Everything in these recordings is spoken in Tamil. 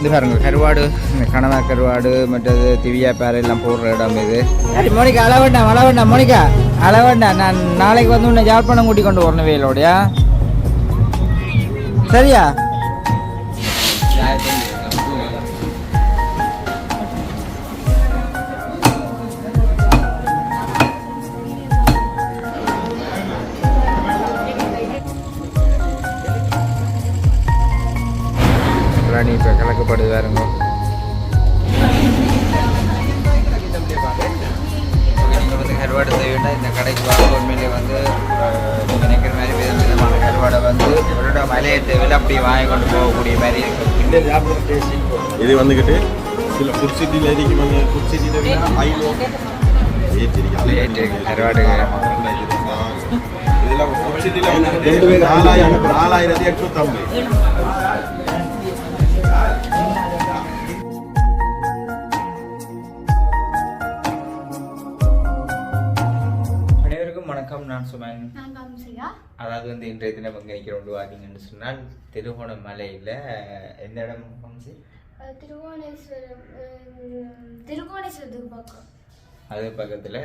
இது பாருங்க கருவாடு இந்த கனவா கருவாடு மற்றது திவ்யா பேர எல்லாம் போடுற இடம் இது. சரி மோனிகா அள அளவண்ணா மோனிகா. அளவண்ணா நான் நாளைக்கு வந்து உன்னை யாழ்ப்பாணம் கூட்டி கொண்டு வரணும் வேலோடையா? சரியா? அப்படியே வாங்கி கொண்டு போகக்கூடிய மாதிரி இருக்கு. இது வந்துக்கிட்டு சில ஃபுட் சிட்டியில் இருக்கும் அந்த ஃபுட் சிட்டியில் ஐநூறு நாலாயிரம் நாலாயிரத்தி வணக்கம். நான் சுமன். காமிச்சியா அதாவது வந்து இன்றைய தினம் எங்கே நிற்கிறோம் வாங்கிங்கன்னு சொன்னால் திருகோணமலையில் எந்த இடம் பக்கம். அது பக்கத்தில்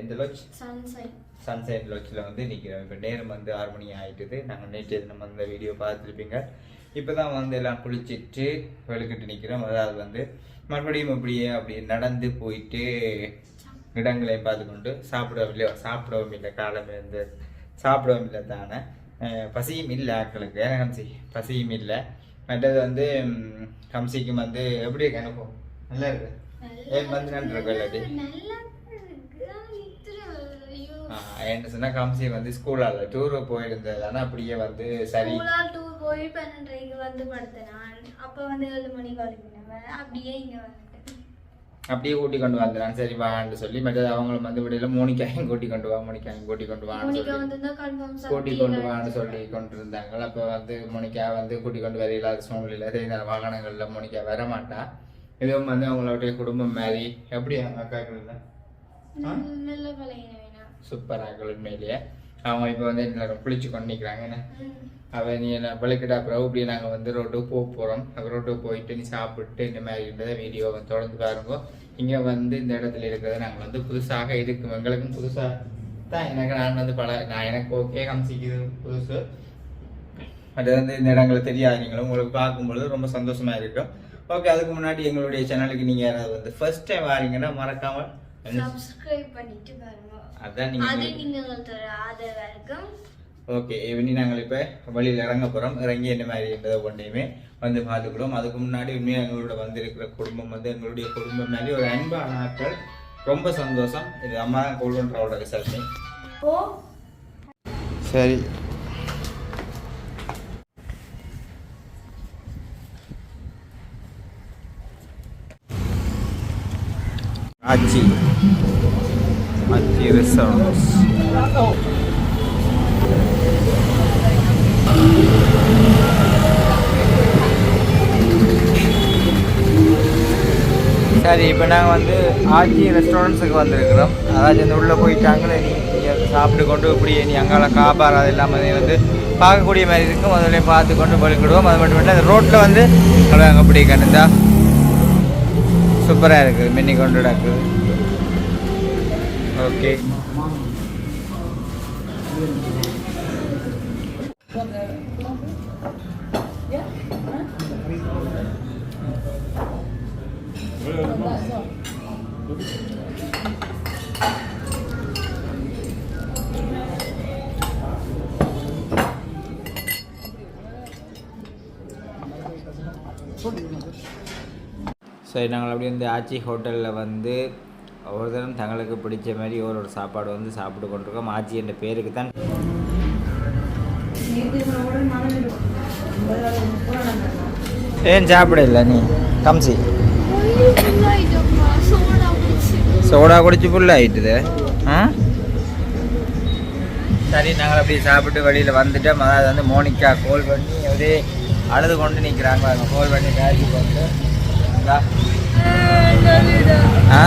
எந்த லோட்ஜ் சன்சைன் சன்சைட் லாட்ஜில் வந்து நிற்கிறோம் இப்போ நேரம் வந்து ஆறு மணி ஆகிட்டுது நாங்கள் நேற்று தினம் அந்த வீடியோ பார்த்துருப்பீங்க. இப்போ தான் வந்து எல்லாம் குளிச்சிட்டு வெளுக்கிட்டு நிற்கிறோம் அதாவது வந்து மறுபடியும் இப்படியே அப்படி நடந்து போயிட்டு இடங்களையும் பார்த்துக்கொண்டு சாப்பிடவும் இல்லை சாப்பிடவும் இல்லை. காலம் இருந்து சாப்பிடவும் இல்லை தானே. பசியும் இல்லை ஆட்களுக்கு. ஏன்னா கம்சி? பசியும் இல்லை. மற்றது வந்து கம்சிக்கும் வந்து எப்படி இருக்கு அனுபவம்? நல்லா இருக்கு. ஏன் வந்து நன்றி இருக்கு. இல்லாட்டி என்ன சொன்னா காமிசி வந்து ஸ்கூலால் டூர் போயிருந்தது. ஆனால் அப்படியே வந்து சரி. டூர் போய் பன்னெண்டரைக்கு வந்து படுத்தேன் அப்போ வந்து ஏழு மணிக்கு அப்படியே இங்கே வந்துட்டேன் அப்படியே கூட்டி கொண்டு வந்தேன் சரி வான்னு சொல்லி மற்றது அவங்களும் வந்து விடையில மோனிக்காயும் கூட்டி கொண்டு வா மோனிக்காயும் கூட்டி கொண்டு வான்னு சொல்லி கூட்டி கொண்டு வான்னு சொல்லி கொண்டு இருந்தாங்க அப்போ வந்து மோனிகா வந்து கூட்டி கொண்டு வர இல்லாத சூழ்நிலையில் தெரிந்த வாகனங்களில் மோனிகா வர மாட்டா. இதுவும் வந்து அவங்களுடைய குடும்பம் மாதிரி எப்படி அவங்க அக்காக்கள் சூப்பராக உண்மையிலேயே. அவங்க இப்போ வந்து எல்லாரும் குளிச்சு கொண்டு நிற்கிறாங்க என்ன? அவன் நீ என்ன பழுக்கிட்ட அப்புறம் இப்படி நாங்கள் வந்து ரோட்டுக்கு போக போகிறோம் ரோட்டுக்கு போயிட்டு நீ சாப்பிட்டு இந்த மாதிரி வீடியோ வந்து தொடர்ந்து பாருங்க. இங்கே வந்து இந்த இடத்துல இருக்கிறத நாங்கள் வந்து புதுசாக இதுக்கு எங்களுக்கும் புதுசாக தான். எனக்கு நான் வந்து பல நான் எனக்கு ஓகே கம்சிக்குது புதுசு. அது வந்து இந்த இடங்களை தெரியாதீங்களும் உங்களுக்கு பார்க்கும்பொழுது ரொம்ப சந்தோஷமா இருக்கும் ஓகே அதுக்கு முன்னாடி எங்களுடைய சேனலுக்கு நீங்கள் யாராவது வந்து ஃபர்ஸ்ட் டைம் வாரீங்கன்னா மறக்காமல் சப்ஸ்கிரைப் பண்ணிட்டு பாருங்க. அதான் அது நீங்கள் ஓகே இனி நாங்கள் இப்போ வழியில் இறங்க போகிறோம் இறங்கி என்ன மாதிரின்றதை ஒன்றையுமே வந்து பார்த்துக்கிறோம் அதுக்கு முன்னாடி உண்மையாக எங்களோட வந்திருக்கிற குடும்பம் வந்து எங்களுடைய குடும்பம் மாதிரி ஒரு அன்பான ஆட்கள் ரொம்ப சந்தோஷம். இது அம்மா கொள்ளுன்றவோட ரிசல்ட் ஓ. சரி. ஆச்சி. ஆச்சி ரிசார்ட்ஸ் சரி இப்போ நாங்கள் வந்து ஆச்சி ரெஸ்டாரண்ட்ஸுக்கு வந்திருக்கிறோம். அதாவது இந்த உள்ளே போயிட்டாங்களே நீ சாப்பிட்டு கொண்டு இப்படி நீ அங்கால காபார் அது இல்லாமல் வந்து பார்க்கக்கூடிய மாதிரி இருக்கும். முதல்ல பார்த்து கொண்டு பழுக்கிடுவோம் அது மட்டும் இல்லை அந்த ரோட்டில் வந்து அங்கே அங்கே இப்படி கண்டுதா சூப்பராக இருக்குது. மின்னி கொண்டு ஓகே சரி நாங்கள் அப்படி வந்து ஆச்சி ஹோட்டலில் வந்து ஒரு தினம் தங்களுக்கு பிடிச்ச மாதிரி ஒரு ஒரு சாப்பாடு வந்து சாப்பிட்டு கொண்டிருக்கோம். ஆச்சி என்ற பேருக்கு தான். ஏன் சாப்பிடல நீ? கம்சி சோடா குடிச்சு சோடா ஃபுல் ஆயிட்டுது. ஆ? சரி நாங்கள் அப்படி சாப்பிட்டு வெளியில் வந்துட்டோம். அதாவது வந்து மோனிகா கோல் பண்ணி அப்படியே அழுது கொண்டு நிற்கிறாங்க அவங்க கோல் பண்ணி மேரேஜ் கொண்டு ஆ?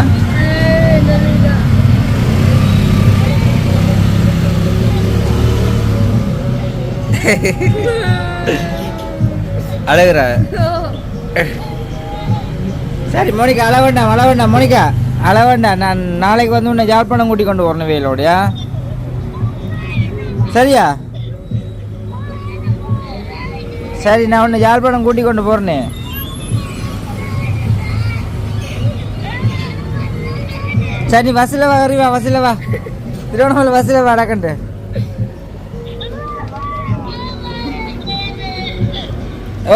அழுகுற. சரி மோனிகா அழ வேண்டாம் அழ வேண்டாம். மோனிகா அழ வேண்டாம். நான் நாளைக்கு வந்து உன்னை யாழ்ப்பாணம் கூட்டி கொண்டு வரணும் வேலோடையா? சரியா? சரி நான் உன்னை யாழ்ப்பாணம் கூட்டி கொண்டு போறேனே. சரி பஸ்ஸில் வா அறிவா பஸ்ஸில் வா. திருவண்ணாமலை பஸ்ஸில் வா அடக்கண்டு.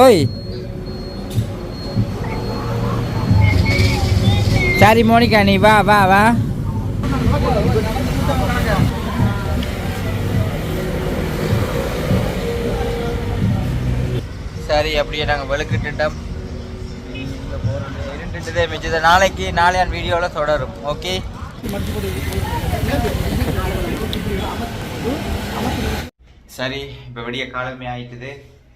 ஓய். சரி மோனிகா நீ வா வா வா. சரி அப்படியே நாங்கள் வெளுக்கிட்டுட்டோம். இருந்துட்டதே மிச்சது நாளைக்கு நாளையான் வீடியோவில் தொடரும். ஓகே? சரி இப்போ விடிய காலமே ஆயிட்டுது.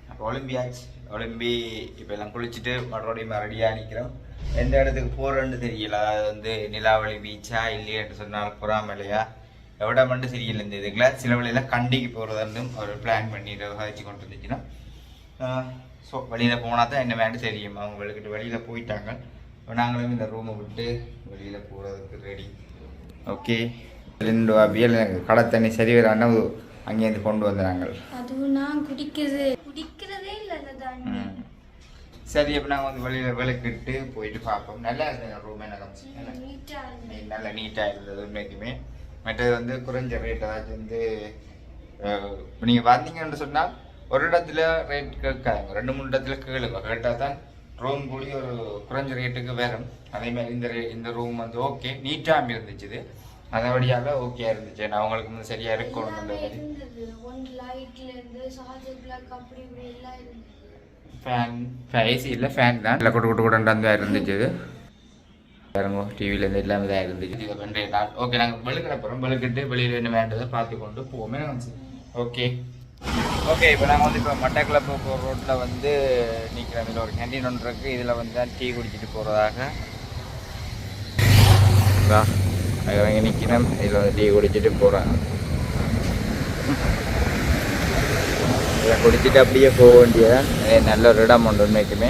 அப்போ ஒலிம்பியாச்சு ஒலிம்பி இப்போ எல்லாம் குளிச்சுட்டு மறுபடியும் ரெடியாக நிற்கிறோம் எந்த இடத்துக்கு போகிறோன்னு தெரியல. அதாவது வந்து நிலாவளி பீச்சா இல்லையான்னு சொன்னால் புறாமலையா எவ்வளோ மட்டும் தெரியல இந்த இதுக்குள்ள. சில வழியில் கண்டிக்கு போகிறதுன்னு ஒரு பிளான் பண்ணி வச்சு கொண்டு வந்துச்சுன்னா ஸோ வெளியில் போனால் தான் என்ன வேண்டு தெரியும். அவங்க வெளிக்கிட்டு வெளியில் போயிட்டாங்க. நாங்களும் இந்த ரூமை விட்டு வெளியில் போகிறதுக்கு ரெடி ஓகே ரெண்டு அவியல் கடை தண்ணி சரி வரான அங்கேருந்து கொண்டு வந்தாங்க அதுவும் நான் குடிக்கிறது. குடிக்கிறதே இல்லை. சரி அப்போ நாங்கள் வந்து வெளியில் விளக்கிட்டு போயிட்டு பார்ப்போம். நல்லா இருந்தது ரூம் நீ நல்ல நீட்டாக இருந்தது உண்மைக்குமே. மற்றது வந்து குறைஞ்ச ரேட் அதாச்சும் வந்து நீங்கள் வந்தீங்கன்னு சொன்னால் ஒரு இடத்துல ரேட் கேட்காங்க ரெண்டு மூணு இடத்துல கேளுங்க. கேட்டால் தான் ரூம் கூடி ஒரு குறைஞ்ச ரேட்டுக்கு வரும். அதே மாதிரி இந்த ரே இந்த ரூம் வந்து ஓகே நீட்டாக இருந்துச்சு இது அதபடியால் ஓகே இருந்துச்சு. நான் அவங்களுக்கு வந்து சரியாக இருக்கணும் அந்த மாதிரி ஃபேன் ஏசி இல்லை ஃபேன் தான். இல்லை கொட்டு கொட்டு கொண்டு இருந்துச்சு. இது பாருங்க டிவிலேருந்து எல்லாமே தான் இருந்துச்சு. இதை பண்ணுற நாள் ஓகே நாங்கள் வெளுக்கிற போகிறோம் வெளுக்கிட்டு வெளியில் என்ன வேண்டதை பார்த்து கொண்டு போவோமே ஓகே ஓகே இப்போ நாங்கள் வந்து இப்போ மட்டக்கிளப்பு போகிற ரோட்டில் வந்து நிற்கிறோம் இதில் ஒரு கேண்டீன் ஒன்று இருக்குது இதில் வந்து தான் டீ குடிச்சிட்டு போகிறதாக இங்கே நிற்கிறோம் இதில் வந்து டீ குடிச்சிட்டு போகிறேன் இதை குடிச்சிட்டு அப்படியே போக வேண்டியதான் நல்ல ஒரு இடம் ஒன்று உண்மைக்குமே.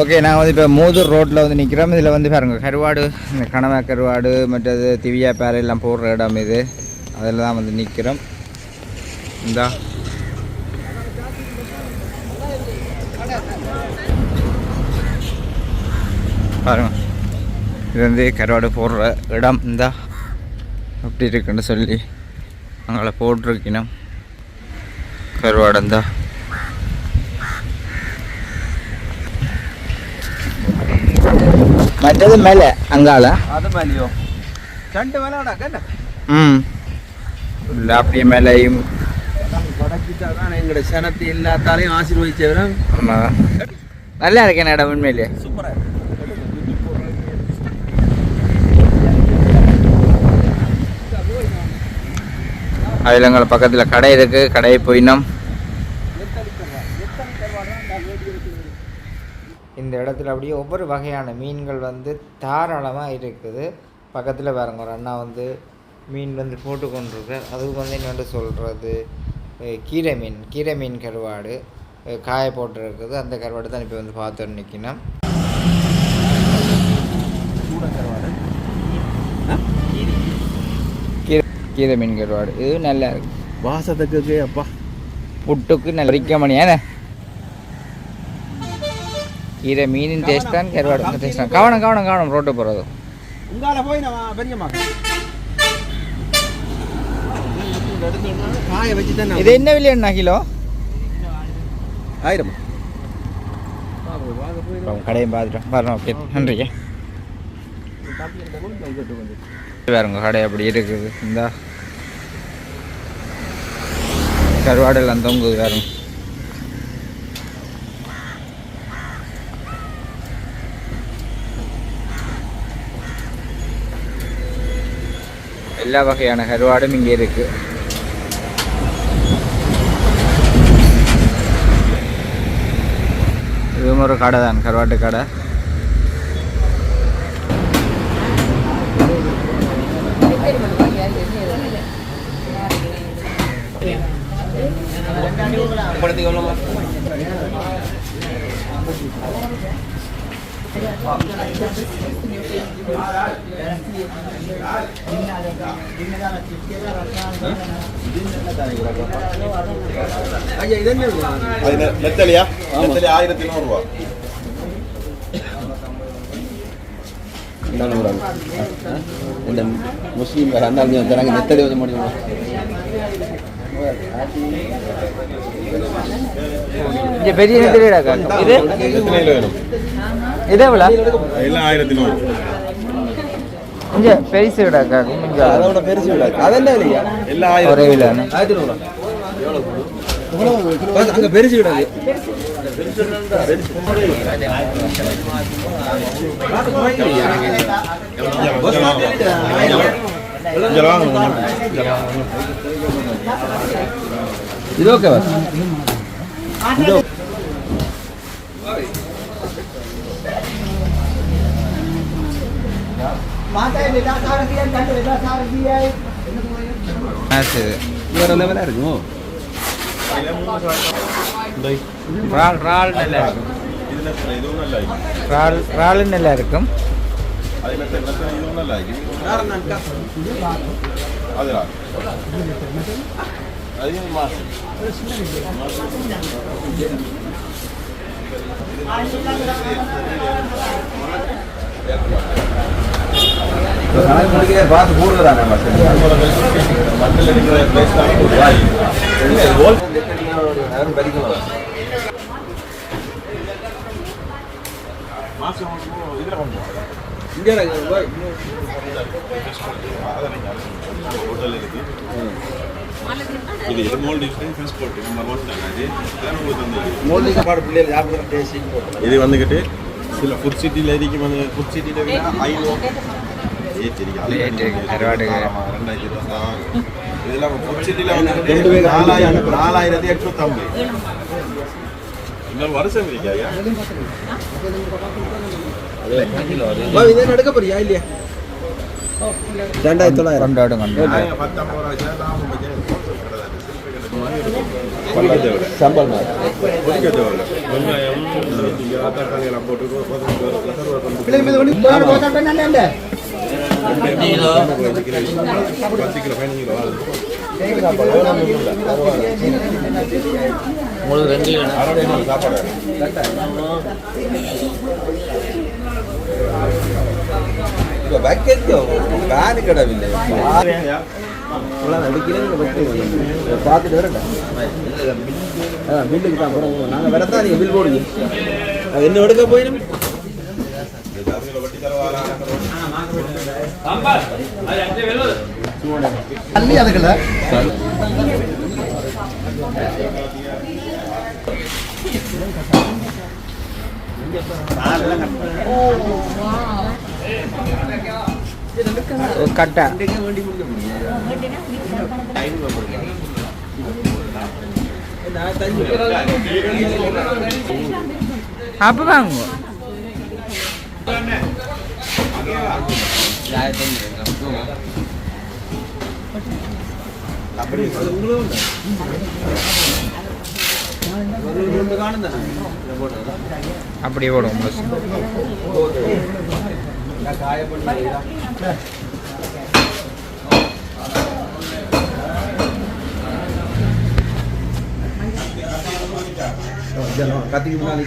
ஓகே நாங்கள் வந்து இப்போ மூதூர் ரோட்டில் வந்து நிற்கிறோம் இதில் வந்து பாருங்க கருவாடு இந்த கனவா கருவாடு மற்றது திவ்யா பேரை எல்லாம் போடுற இடம் இது. அதில் தான் வந்து நிற்கிறோம் இந்தா. பாருங்க. இது வந்து கருவாடு போடுற இடம். இந்தா. அப்படி இருக்குன்னு சொல்லி. அங்கே போட்டிருக்கணும். கருவாடந்தான் மற்றது மேலே அங்கால അത് മതിയോ രണ്ട് വില ഉണ്ടാക്കല്ലേ ம் இல்லை அப்படியே மேலேயும் വടക്കിട്ടാണ് എങ്ങളുടെ ക്ഷണത്തെ എല്ലാത്താലെയും ആശീർവദിച്ചവരും ஆமாம் நல்லா இருக்கேன் இடம் உண்மையிலே സൂപ്പറായി அதில் எங்களை பக்கத்தில் கடை இருக்குது கடையை போயினோம் இந்த இடத்துல அப்படியே ஒவ்வொரு வகையான மீன்கள் வந்து தாராளமாக இருக்குது. பக்கத்தில் பாருங்க ஒரு அண்ணா வந்து மீன் வந்து போட்டு கொண்டிருக்கார் அதுக்கு வந்து என்னென்னு சொல்கிறது கீரை மீன் கீரை மீன் கருவாடு காய போட்டுருக்குது. அந்த கருவாடு தான் இப்போ வந்து பார்த்துட்டு நிற்கணும் கீரை கீரை மீன் கருவாடு. இது நல்லா இருக்கு. வாசத்துக்கு அப்பா. புட்டுக்கு நல்ல மணி ஏன்னா கீரை மீனின் டேஸ்ட் தான் கருவாடு. டேஸ்ட் தான். கவனம் கவனம் கவனம். ரோட்டு போகிறது உங்கால போய் நம்ம பெரியம்மா. காய வச்சு தான் இது என்ன விலையண்ணா கிலோ? ஆயிரம் கடையும் பார்த்துட்டோம். பாருங்க ஓகே. நன்றிங்க வேறுங்க கடை அப்படி இருக்குது. இந்த. கருவாடெல்லாம் தொங்குது வேறும் எல்லா வகையான கருவாடும் இங்கே இருக்கு. இதுவும் ஒரு கடை தான் கருவாட்டு கடை. அது நெ- நெத்தலியா நெத்தலி ஆயிரத்தி நூறுரூவா இந்த முஸ்லீம் அண்ணாங்க தராங்க நெத்தடி வந்து முடியும்? பெரிய நெத்திலிடாக்கா இது இது எவ்வளோ? எல்லாம் ஆயிரத்தி நூறு. இங்கே பெருசு விடாக்கா இங்கே அதோட பெருசு விடாது அதெல்லாம் இல்லையா? எல்லாம் ஒரே விழான்னு ஆயிரத்தி நூறுவா அங்க பெருசு விடாது. இது ஓகேவா ஆ சரி வேற லெவலா இருக்கும் அது மாசம் பார்த்து போடுறாங்க மண்டல இருக்கிற பிளேஸ் தான் படிக்கலாம் மாசம் இதுல பண்ணுவோம் இங்கே ஹோட்டல் இருக்கு இது இது மோல்டு ஃபிஷ் போட்டு நம்ம ரோட் ரெண்டாயிரத்தி இருபத்தாறு இதெல்லாம் ஃபுட் சிட்டியில் வந்துக்கிட்டு நாலாயிரம் நாலாயிரத்தி எட்நூற்றம்பது இன்னொரு வருஷம் இருக்காயா இதே நடக்க போறியா இல்லையா? ரெண்டாயிரத்தி தொள்ளாயிரம். சம்பளம் தேவையில்ல வெங்காயம் பத்து கிலோ பதினஞ்சு கிலோ உங்களுக்கு ரெண்டு ஆரோக்கியமான சாப்பாடு கிடவில்லை பார்த்துட்டு வரேன் பில்லுக்கு தான் போகிறோம் நாங்கள் வரதான் நீங்கள் பில் போடுங்க என்ன எடுக்க போயிடும் தள்ளி அதுக்குள்ள கட்டை. அப்போ வாங்குவோம் அப்படியே போடுவோம் பஸ் கத்திக்கு முன்னாடி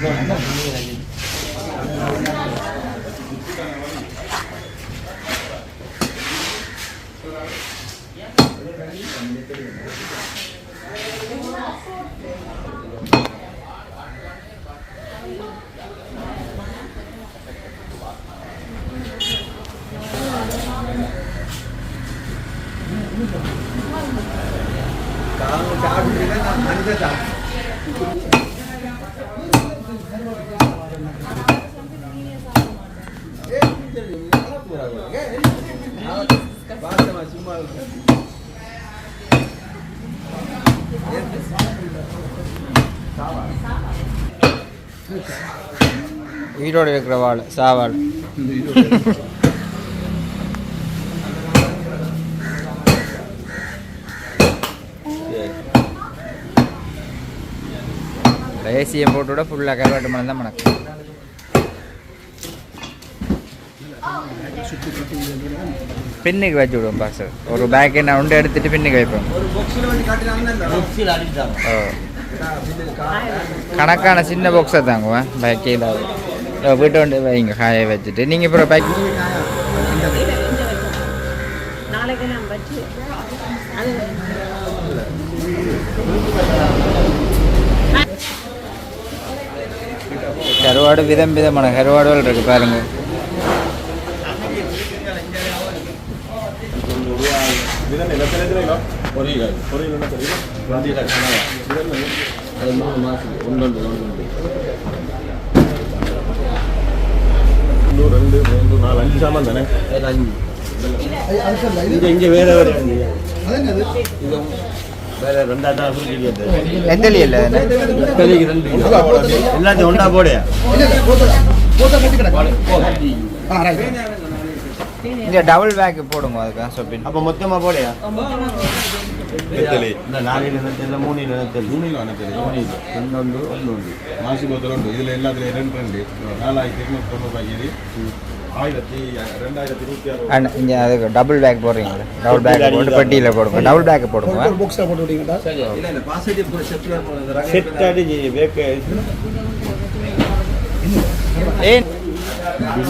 சும்மா ஈரோடு இருக்கிற வாழ் சாவாள் ஏசியை போட்டு விட ஃபுல்லாக கருவாட்டு மரம் தான் மணக்கும். பின்னுக்கு வச்சு விடுவோம் சார் ஒரு பேக் என்ன உண்டு எடுத்துட்டு பின்னுக்கு வைப்போம். ஓ. கணக்கான சின்ன பாக்ஸை தாங்குவேன் பேக்கில் வீட்டை வந்து வைங்க காய வச்சுட்டு. நீங்கள் இப்போ பேக் நாளைக்கு நான் வச்சு அது கருவாடு விதம் விதமான கருவாடுகள் இருக்கு பாருங்க இதெல்லாம் எத்தனை கிலோ பொரியல் பொரியல் என்ன தெரியும் டுவெண்ட்டி லேக்ஸ் அது மூணு மாதத்துக்கு ஒன்று ஒன்று ஒன்று ஒன்று ஒன்று ரெண்டு மூன்று நாலு அஞ்சு சாமான் தானே அது அஞ்சு இங்கே இங்கே வேற வேற இது எந்தலி இல்லை எல்லாத்தையும் ஒன்றா போடையா இந்த டபுள் பேக் போடுங்க அதுக்கு சொப்பின் அப்போ மொத்தமாக போடையா நெத்தலி இந்த நாளையில் நினைத்தல மூணில் நினைத்தல் மூணில் நெத்தலி மூணில். ரெண்டு ஒன்று ஒன்று ஒன்று மாசி போத்தல் உண்டு இதில் எல்லாத்துலையும் ரெண்டு ரெண்டு. நாலாயிரத்தி இருநூத்தி தொண்ணூறு இங்கே அதுக்கு டபுள் பேக் போடுறீங்க டபுள் பேக் போட்டு பெட்டியில் போடுங்க. டபுள் பேக் போடுங்க. செட் அடிச்சு ஏன்?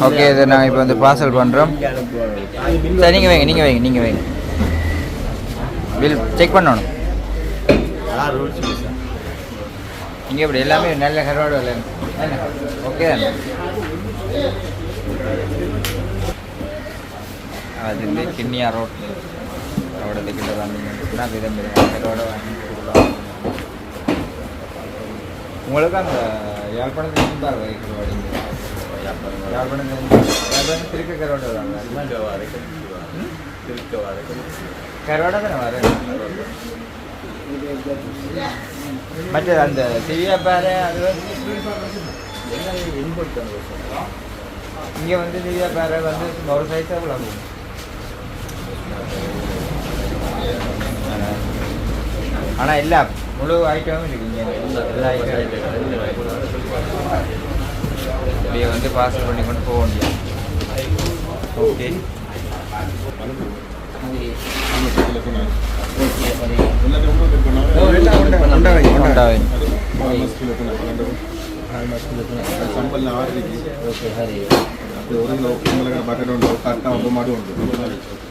ஓகே இதை நாங்கள் இப்போ வந்து பார்சல் பண்ணுறோம் சரி நீங்கள் வைங்க நீங்கள் வைங்க நீங்கள் வைங்க. பில் செக் பண்ணணும். இங்கே இப்படி எல்லாமே நல்ல கருவாடு ஓகே தானே? அது வந்து கிண்ணியா ரோட் ரோடு கிட்ட வந்தீங்கன்னா விதம் விதமாக வாங்கி கொடுக்கலாம் உங்களுக்கு அந்த யாழ்ப்பாணத்தில் இருந்து தான் வைக்கிற வாடிங்க யாழ்ப்பாணம் யாழ்ப்பாணம் திருக்க கரோட வராங்க கரோட தானே வர மற்ற அந்த சிவியா பாரு அது வந்து இங்கே வந்து திவ்யா பேரை வந்து ஒரு சைஸாக விளாடுவோம் ஆனால் எல்லாம் முழு ஐட்டமும் இருக்குங்க எல்லா இப்படியே வந்து பாஸ் பண்ணி கொண்டு போக முடியும் ஓகே సంపల్ ఆరు ఓకే హరి ఒరంగా ఒక బకెట్ ఉండవు కరెక్ట్ ఒక మడు ఉండదు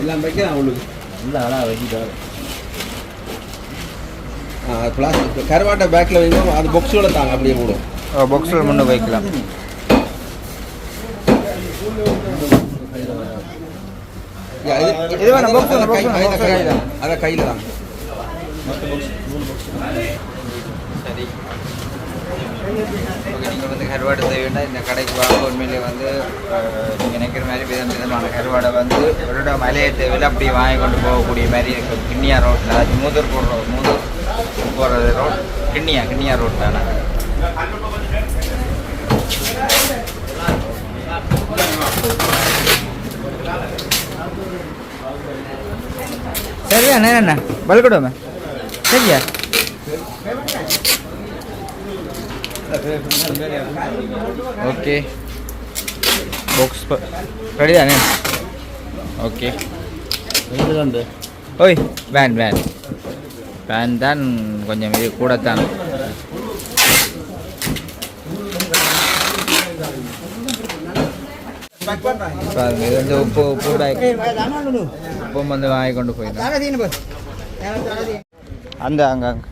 எல்லாம் வைக்கலாம் உங்களுக்கு இல்லை அதான் வச்சுட்டாரு பிளாஸ்டிக் கருவாட்டை பேக்கில் வைங்க அது பொக்ஸோட தாங்க அப்படியே போடும் பாக்ஸில் முன்னு வைக்கலாம் இது வேணாம், box கையில. தான் நீங்கள் வந்து கருவாடு செய்வேண்டா இந்த கடைக்கு வாங்க. உண்மையிலே வந்து நீங்கள் நினைக்கிற மாதிரி விதம் விதமான கருவாடை வந்து ஒரு மலையை தேவையில் அப்படியே வாங்கி கொண்டு போகக்கூடிய மாதிரி இருக்கும் கிண்ணியா ரோட்டில் அதாவது மூதூர் போடுற மூதூர் போகிற ரோட் கிண்ணியா கிண்ணியா ரோட் தானே? சரியா நேரண்ணா? பல்கடுவோமே சரியா? ஓகே பாக்ஸ் ரெடி தானே ஓகே வந்து ஓய் வேன் வேன் வேன் தான் கொஞ்சம் இது கூடத்தான் பாருங்க இது வந்து உப்பு உப்பு பேக் உப்பும் வந்து வாங்கி கொண்டு போயிடும் அந்த அங்க அங்க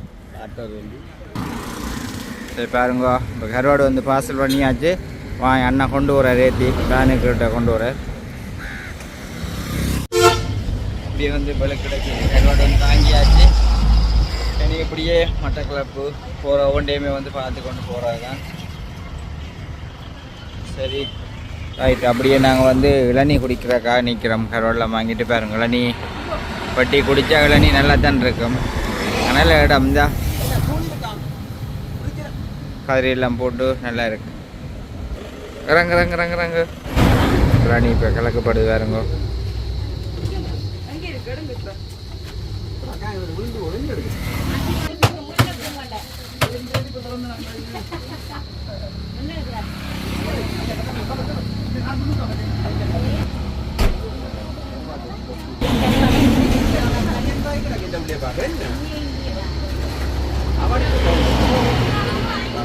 சரி பாருங்க. இப்போ கருவாடு வந்து பார்சல் பண்ணியாச்சு. வா அண்ணா கொண்டு வர ரேத்தி பேனுக்கிட்ட கொண்டு வர இப்படி வந்து பல கிடைக்கு கருவாடு வந்து வாங்கியாச்சு. எனக்கு இப்படியே மட்டக்களப்பு போகிற ஒவ்வொன்றையுமே வந்து பார்த்து கொண்டு போகிறது தான் சரி. ரைட் அப்படியே நாங்கள் வந்து இளநீ குடிக்கிறக்காக நிற்கிறோம் கருவாடெலாம் வாங்கிட்டு பாருங்க. இளநீ வட்டி குடித்தா இளநீ நல்லா தான் இருக்கும். நல்ல இடம் தான். கதிரியெல்லாம் போட்டு நல்லா இருக்கு. இறங்கு இறங்கு இறங்கு இறங்கு. ராணி இப்போ கலக்கப்படுது வேறுங்க.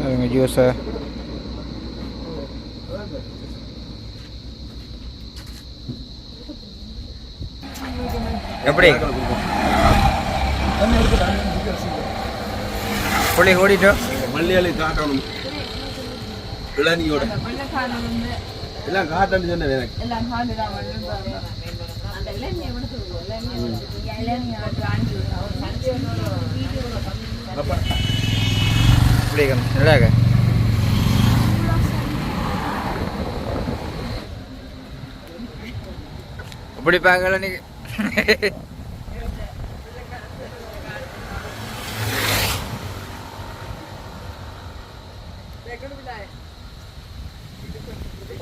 நான் ஜூஸை எப்படி? புள்ளி ஓடிட்டோம் மல்லியாளி காட்டணும். இளநியோட. எல்லாம் காட்டணும்னு சொன்னேன் எனக்கு. அந்த இளைஞர் விட சொல்லுவோம். இப்படி நல்லாக இப்படி பார்க்கல நீ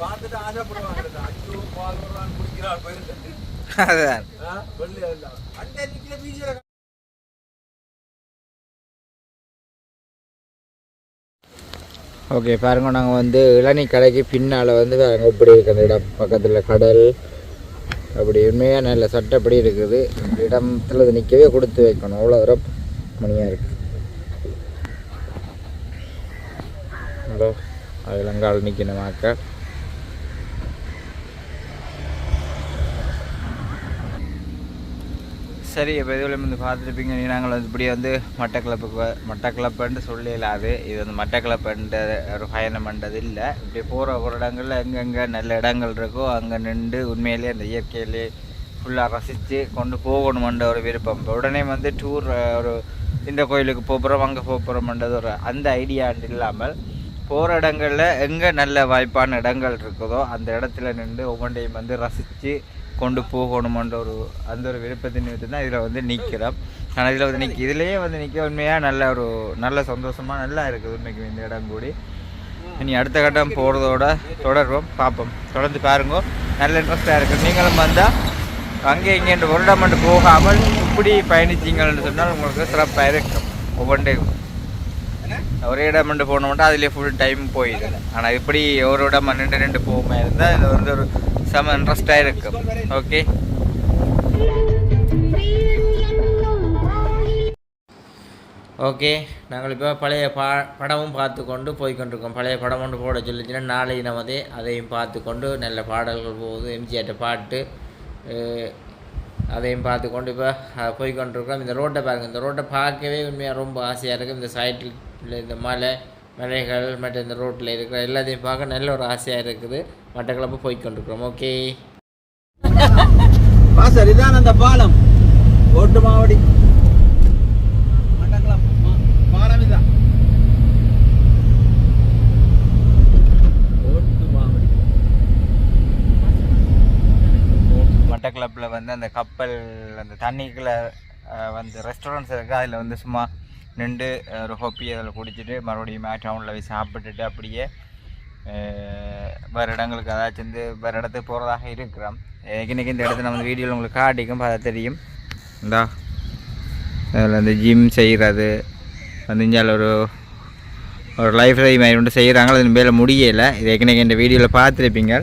பார்த்துட்டு ஆசைப்படுவாங்க. அச்சோ பால் குடிக்கிறாள் போயிருக்கு. ஓகே பாருங்க நாங்கள் வந்து இளநீ கடைக்கு பின்னால் வந்து பாருங்க இப்படி இருக்கு அந்த இடம். பக்கத்தில் கடல் அப்படி உண்மையாக நல்ல சட்டப்படி இருக்குது. இடத்துல இது நிற்கவே கொடுத்து வைக்கணும். அவ்வளோ தூரம் மணியாக இருக்கு. ஹலோ அதிலங்கால் நிற்கணும் மக்கள் சரி இப்போ இதுவில் வந்து பார்த்துருப்பீங்க. நாங்கள் வந்து இப்படி வந்து மட்டக்கிளப்புக்கு மட்டக்கிளப்புன்ட்டு மட்டக்கிளப்புன்னு சொல்லலாது இது வந்து மட்டக்கிளப்புன்ற ஒரு பயணம் பண்ணுறது இல்லை. இப்படி போகிற ஒரு இடங்களில் எங்கெங்கே நல்ல இடங்கள் இருக்கோ அங்கே நின்று உண்மையிலேயே அந்த இயற்கையிலே ஃபுல்லாக ரசித்து கொண்டு போகணுமென்ற ஒரு விருப்பம். இப்போ உடனே வந்து டூர் ஒரு இந்த கோயிலுக்கு போகிறோம் அங்கே போகிறோம்ன்றது ஒரு அந்த ஐடியாண்டு இல்லாமல் போகிற இடங்களில் எங்கே நல்ல வாய்ப்பான இடங்கள் இருக்குதோ அந்த இடத்துல நின்று ஒவ்வொன்றையும் வந்து ரசித்து கொண்டு போகணுமன்ற ஒரு அந்த ஒரு விருப்பத்தை நிமித்தம் தான் இதில் வந்து நிற்கிறோம். ஆனால் இதில் வந்து நிற்க இதுலேயே வந்து நிற்க உண்மையாக நல்ல ஒரு நல்ல சந்தோஷமாக நல்லா இருக்குது உண்மைக்கு இந்த இடம் கூடி. இனி அடுத்த கட்டம் போகிறதோட தொடர்வோம். பார்ப்போம். தொடர்ந்து பாருங்க. நல்ல இன்ட்ரெஸ்டாக இருக்குது. நீங்களும் வந்தால் அங்கே இங்கே ஒரு மட்டும் போகாமல் இப்படி பயணிச்சிங்கன்னு சொன்னால் உங்களுக்கு சிறப்பாக இருக்கும். ஒவ்வொன்றையும். ஒரே இடம் மட்டும் போனோம்னா அதுலேயே ஃபுல் டைம் போயிடுது ஆனால் இப்படி ஒரு இடம் நின்று நின்று போகாமல் இருந்தால் இது வந்து ஒரு செம இன்ட்ரெஸ்டாக இருக்கும் ஓகே ஓகே நாங்கள் இப்போ பழைய பா படமும் பார்த்து கொண்டு போய்கொண்டிருக்கோம் பழைய படம் ஒன்று போட சொல்லிச்சுன்னா நாளை நமதே அதையும் பார்த்து கொண்டு நல்ல பாடல்கள் போகுது எம்ஜிஆர்ட்ட பாட்டு அதையும் பார்த்து கொண்டு இப்போ அஹ், இந்த ரோட்டை பாருங்கள் இந்த ரோட்டை பார்க்கவே உண்மையாக ரொம்ப ஆசையாக இருக்குது இந்த சைட்டில் இந்த மலை மலைகள் மற்ற இந்த ரோட்டில் இருக்கிற எல்லாத்தையும் பார்க்க நல்ல ஒரு ஆசையாக இருக்குது. மட்டக்களப்பு போய் கொண்டிருக்கிறோம். ஓகே வாசல் இதான் அந்த பாலம். ஓட்டு மாவடி. மட்டக்களம். மா- பாலம் இதான். மட்டக்களப்பில் வந்து அந்த கப்பல் அந்த தண்ணிக்குள்ளே வந்து ரெஸ்டாரண்ட்ஸ் இருக்குது அதில் வந்து சும்மா நின்று ஒரு ஹொப்பி அதில் குடிச்சிட்டு மறுபடியும் மே டவுனில் போய் சாப்பிட்டுட்டு அப்படியே வேறு இடங்களுக்கு அதாச்சும் வந்து வேறு இடத்துக்கு போகிறதாக இருக்கிறோம். இன்றைக்கி இந்த இடத்துல நம்ம வீடியோவில் உங்களுக்கு காட்டிக்கும் அதை தெரியும். இந்தா அதில் வந்து ஜிம் செய்கிறது. வந்து இஞ்சால் ஒரு ஒரு லைஃப் டைம் மாதிரி ஒன்று செய்கிறாங்க. அது மேலே முடியலை. இது ஏற்கனவே இந்த வீடியோவில் பார்த்துருப்பீங்க.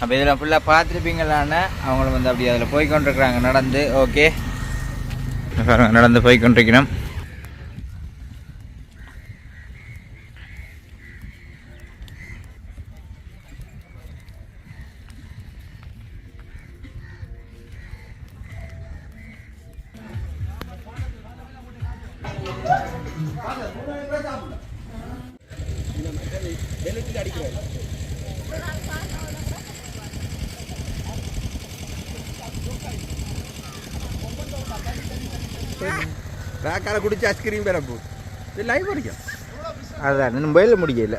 அப்போ இதில் ஃபுல்லாக பார்த்துருப்பீங்களான அவங்களும் வந்து அப்படி அதில் போய் கொண்டிருக்கிறாங்க நடந்து ஓகே நடந்து போய்கொண்டிருக்கணும் ராக்கால குடிச்சு ஐஸ்கிரீம் பேர போ லைவ் படிக்கும் அதான் இன்னும் மொபைலில் முடியல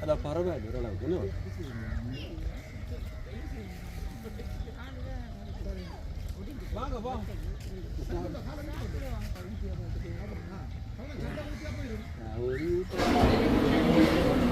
அதான் பரவாயில்ல ஓரளவுக்கு. என்ன? அப்பா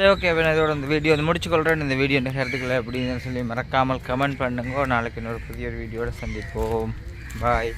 சரி ஓகே நான் இதோட இந்த வீடியோ வந்து முடிச்சுக்கொள்கிறேன் இந்த வீடியோ கருத்துக்களை அப்படின்னு சொல்லி மறக்காமல் கமெண்ட் பண்ணுங்க. நாளைக்கு இன்னொரு புதிய ஒரு வீடியோட சந்திப்போம். பாய்